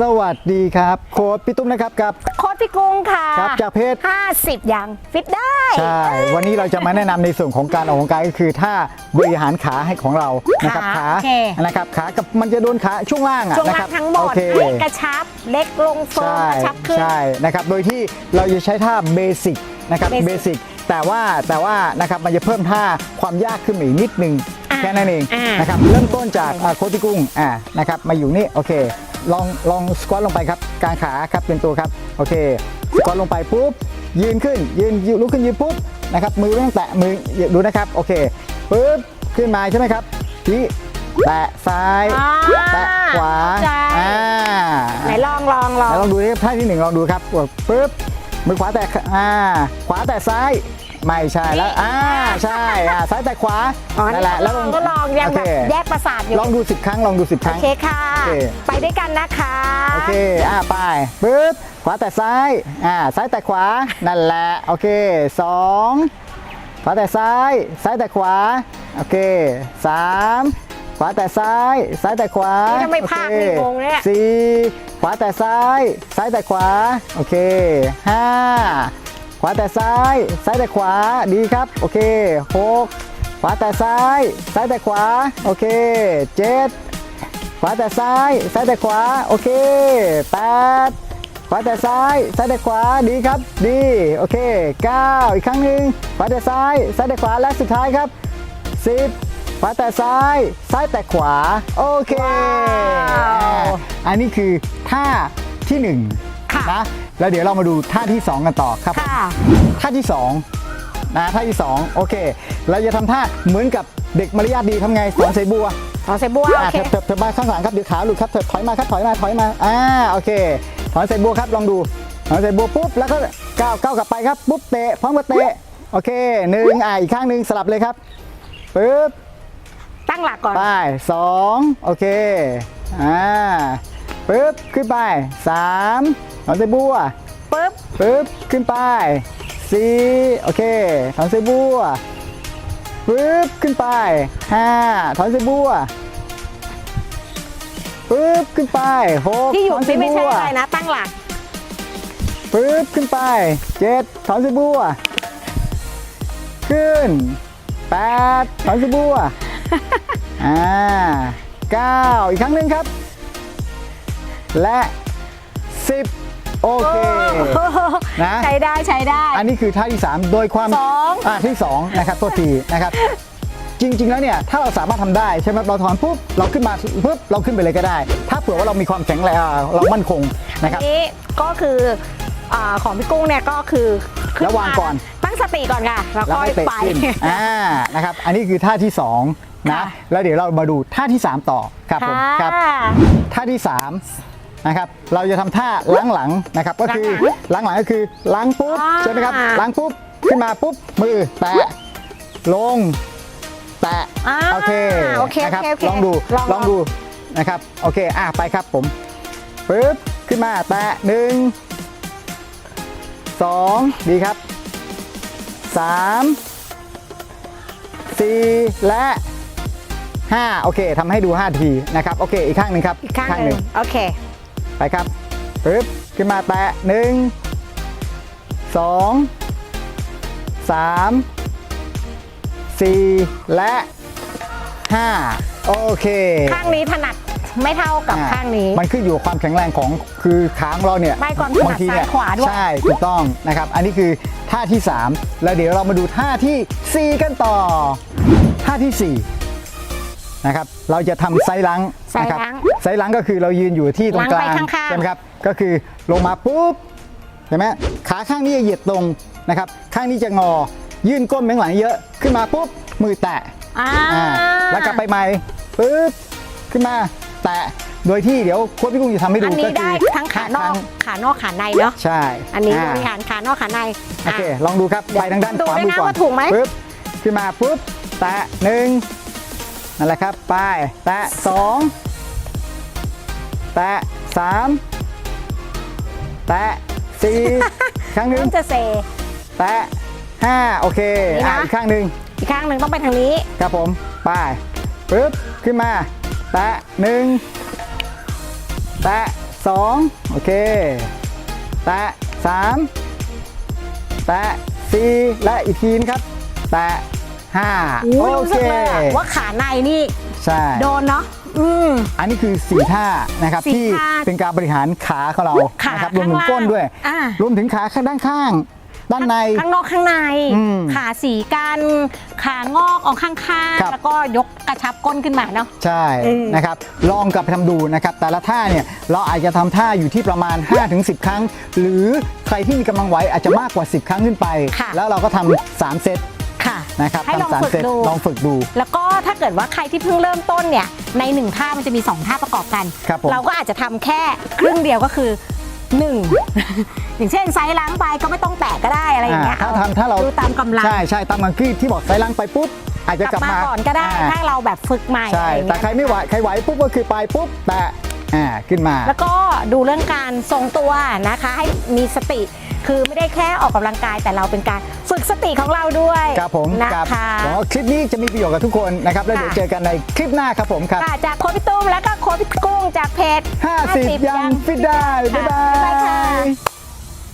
สวัสดีครับ โค้ดพี่ตุ้มนะครับกับ โค้ชพี่กุ้งค่ะครับจากเพจ50 อย่างฟิตได้ใช่วันนี้เราจะมาแนะนำในส่วนของการออกกำลังกายก็คือท่าบริหารขาให้ของเรานะครับขาขาโอเคนะครับขากับมันจะโดนขาช่วงล่างอะช่วงนะคล่ารังบทั้งหมโอดเคให้กระชับเล็กลงเฟิร์มใช่กระชับขึ้นใช่นะครับโดยที่เราจะใช้ท่าเบสิกนะครับ Basic เบสิกแต่ว่าแต่ว่านะครับมันจะเพิ่มท่าความยากขึ้นมาอีกนิดนึงอ่าแค่นั้นเองอ่านนะครับเริ่มต้นจากอ่าโค้ชพี่กุ้งอ่านะครับมาอยู่นี่โอเค ลองลองสควอตลงไปครับกางขาครับเป็นตัวครับโอเคสควอตลงไปปุ๊บยืนขึ้นยืนยืนลุกขึ้นยืนปุ๊บนะครับมือไม่ต้องแตะมือดูนะครับโอเคปุ๊บขึ้นมาใช่ไหมครับทีแตะซ้ายอ่าแตะขวาใจอ่าไหนลองลองลองแล้วลองดูที่ท่าที่หนึ่งลองดูครับปึ๊บมือขวาแตะอ่าขวาแตะซ้าย ไม่ใช่แล้วอ่าใช่อ่าซ้ายแตะขวาอ๋อนั่นี่นแหละแล้วลองก็ลองยังโอแบเคบแยกประสาทอยู่ลองดูสิบครั้งลองดูสิบคโอรั้งเคค่ะโอเคไปด้วยกันนะคะโอเคอ่าไปปึ๊บขวาแตะซ้ายอ่าซ้ายแตะขวานั่นแหละโอเคสองขวาแตะซ้ายซ้ายแตะขวาโอเคสามขวาแตะซ้ายซ้ายแตะขวานี่ทำไมภาคโอเคมีงงเนี่ยสี่ขวาแต่ซ้ายซ้ายแต่ขวาโอเคห้า ขวาแต่ซ้าย ซ้ายแต่ขวาดีครับ โอเคหกขวาแต่ซ้าย ซ้ายแต่ขวา โอเคเจ็ดขวาแต่ซ้าย ซ้ายแต่ขวา โอเคแปดขวาแต่ซ้าย ซ้ายแต่ขวา ดีครับ ดี โอเคเก้าอีกครั้งหนึ่งขวาแต่ซ้าย ซ้ายแต่ขวา และสุดท้ายครับสิบขวาแต่ซ้าย ซ้ายแต่ขวา โอเคว้าวอันนี้คือท่าที่หนึ่งค่ะนะ แล้วเดี๋ยวเรามาดูท่าที่สองกันต่อครับ ค่ะ ท่าที่สองนะท่าที่สองโอเค เราจะทำท่าเหมือนกับเด็กมารยาทดีทำไงสอนใส่บัวขอใส่บัวโออ่าเค เถิบเถิบเถิบมาข้างหลังครับเดี๋ยวขาหลุดครับเถิบถอยมาครับถอยมาถอยมาอ่าโอเคถอนใส่บัวครับลองดูถอนใส่บัวปุ๊บแล้วก็ก้าวก้าวกลับไปครับปุ๊บเตะพร้อมกับเตะโอเคหนึ่งอ่าอีกข้างหนึ่งสลับเลยครับปุ๊บ ตั้งหลักก่อน ไปสองโอเค อ่าปุ๊บ ขึ้นไปสาม ถอนใส่บัวปึ๊บปุ๊บขึ้นไปสี่โอเคถอนใส่บัวปุ๊บขึ้นไปห้าถอนใส่บัวปุ๊บขึ้นไปหกที่อถยู่อนใส่ที่ไม่บัใช่วอะไรนะ ตั้งหลักปุ๊บขึ้นไปเจ็ดถอนใส่บัวขึ้นแปดถอนใส่บัวอ่าเก้าอีกครั้งหนึ่งครับ และสิบ โอเคนะใช้ได้ใช้ได้ อันนี้คือท่าที่ 3 โดยความสองอ่าที่2นะครับโทษทีนะครับ จริง ๆ แล้วเนี่ยถ้าเราสามารถทำได้ใช่ไหมเราถอนปุ๊บเราขึ้นมาปุ๊บเราขึ้นไปเลยก็ได้ ถ้าเผื่อว่าเรามีความแข็งแรงอ่าเรามั่นคงนะครับนี้ก็คืออาของพี่กุ้งเนี่ยก็คือขึ้นระวังก่อนมาตั้งสติก่อนค่ะแล้วแล้วค่อยก็เตะไปขึ้นอ่านะครับ อันนี้คือท่าที่2นะค่ะแล้วเดี๋ยวเรามาดูท่าที่ 3 ต่อครับผมครับค่ะท่าที่ 3 นะครับเราจะทำท่าล้างหลังนะครับก็คือล้างหลังก็คือล้างปุ๊บอ่าใช่ไหมครับล้างปุ๊บขึ้นมาปุ๊บมือแตะลง แตะอ่าโอเคโอเคนะครับโอเคโอเคลองดูลองลองดูนะครับโอเคอะไปครับผมปึ๊บขึ้นมาแตะหนึ่งสองดีครับสามสี่และห้าโอเคทำให้ดู5ทีนะครับ โอเค อีกข้างหนึ่งครับ อีกข้างหนึ่งโอเค ไปครับปึ๊บขึ้นมาแตะหนึ่งสองสามสี่และห้าโอเค ข้างนี้ถนัดไม่เท่ากับอ่ข้างนี้ มันขึ้นอยู่กับความแข็งแรงของคือขาของเราเนี่ยไม่ก่อนถนัดบางทีเนี่ยซ้ายขวาด้วย ใช่ถูกต้องนะครับ อันนี้คือท่าที่ 3 แล้วเดี๋ยวเรามาดูท่าทีสี่4 กันต่อ ท่าทีสี่4 นะครับ เราจะทำไซส์ลังไซส์นะครับลังไซส์ลังก็คือเรายืนอยู่ที่ตรงกลางลังไปข้างๆ ใช่ไหมครับ ก็คือลงมาปุ๊บเห็นไหมขาข้างนี้จะเหยียดตรงนะครับ ข้างนี้จะงอ ยื่นก้นไปข้างหลังเยอะ ขึ้นมาปุ๊บมือแตะ อ่าอ่าแล้วกลับไปใหม่ปึ๊บขึ้นมา แตะโดยที่เดี๋ยวโค้ชพี่กุ้งจะทำให้ดูอันก็นี้คืได้อทั้งขานอกรั้ขานอกขาในเนาะ ใช่อันนี้าบริหารขานอกขาในโอเคลองดูครับไปทางด้านดูขวาด้วยมือนะก่อนว่าถูกไหม ปึ๊บขึ้นมาปุ๊บแตะหนึ่ง นั่นแหละครับ ไป แตะสองแตะสามแตะสี่ครั้งหนึ่งเริ่มจะเซ แตะห้าโอเคนี่นะ อะอีกข้างหนึ่งอีกข้างหนึ่งต้องไปทางนี้ ครับผม ไปปึ๊บ ขึ้นมา แตะหนึ่งแตะสองโอเค แตะสามแตะสี่และอีกทีนะครับ แตะ ห้าโอ้ยโอรู้เคสึกเลยอะว่าขาในนี่ใช่โดนเนาะอืมอันนี้คือสี่ท่านะครับสี่ที่ท่าเป็นการบริหารขาของเราขานะครับรวมถึงข้างล่างก้นด้วยอ่ารวมถึงขาข้างด้านข้าง ด้านในข้างนอกข้างในอืมขาสีกันขางอกออกข้างครับๆแล้วก็ยกกระชับก้นขึ้นมาเนาะใช่อืมนะครับลองกลับไปทำดูนะครับแต่ละท่าเนี่ยเราอาจจะทำท่าอยู่ที่ประมาณ 5-10 ครั้ง หรือใครที่มีกำลังไหวอาจจะมากกว่า 10 ครั้งขึ้นไปค่ะแล้วเราก็ทำ3เซตค่ะ นะครับให้ลองทำสามฝึกเซตดู ลองฝึกดู แล้วก็ถ้าเกิดว่าใครที่เพิ่งเริ่มต้นเนี่ยในหนึ่งท่ามันจะมีสองท่าประกอบกัน ครับผม เราก็อาจจะทำแค่ครึ่งเดียวก็คือหนึ่ง อย่างเช่นไซส์ล้างไปก็ไม่ต้องแตะก็ได้อะไรอย่างเงี้ยอ่าถ้าทำถ้าเราดูตามกำลัง ใช่ใช่ตามกำลังที่ที่บอกไซส์ล่างไปปุ๊บ อาจจะกกลัลับบมามาก่อนก็ได้อ่าถ้าเราแบบฝึกใหม่ใช่ อะไรอย่างแต่เงี้ยใครไม่ไหวใครไหวปุ๊บก็คือไปปุ๊บแตะอ่าขึ้นมา แล้วก็ดูเรื่องการทรงตัวนะคะ ให้มีสติ คือไม่ได้แค่ออกกำลังกายแต่เราเป็นการฝึกสติของเราด้วยครับผมนะครับคะหวังว่าคลิปนี้จะมีประโยชน์กับทุกคนนะครับแล้วเดี๋ยวค่ะเจอกันในคลิปหน้าครับผมครับค่ะจากโค้ชพี่ตุ้มแล้วก็โค้ชพี่กุ้งจากเพจ50 ยังฟิตได้บ๊ายบาค่ะบ๊ายบายค่ะย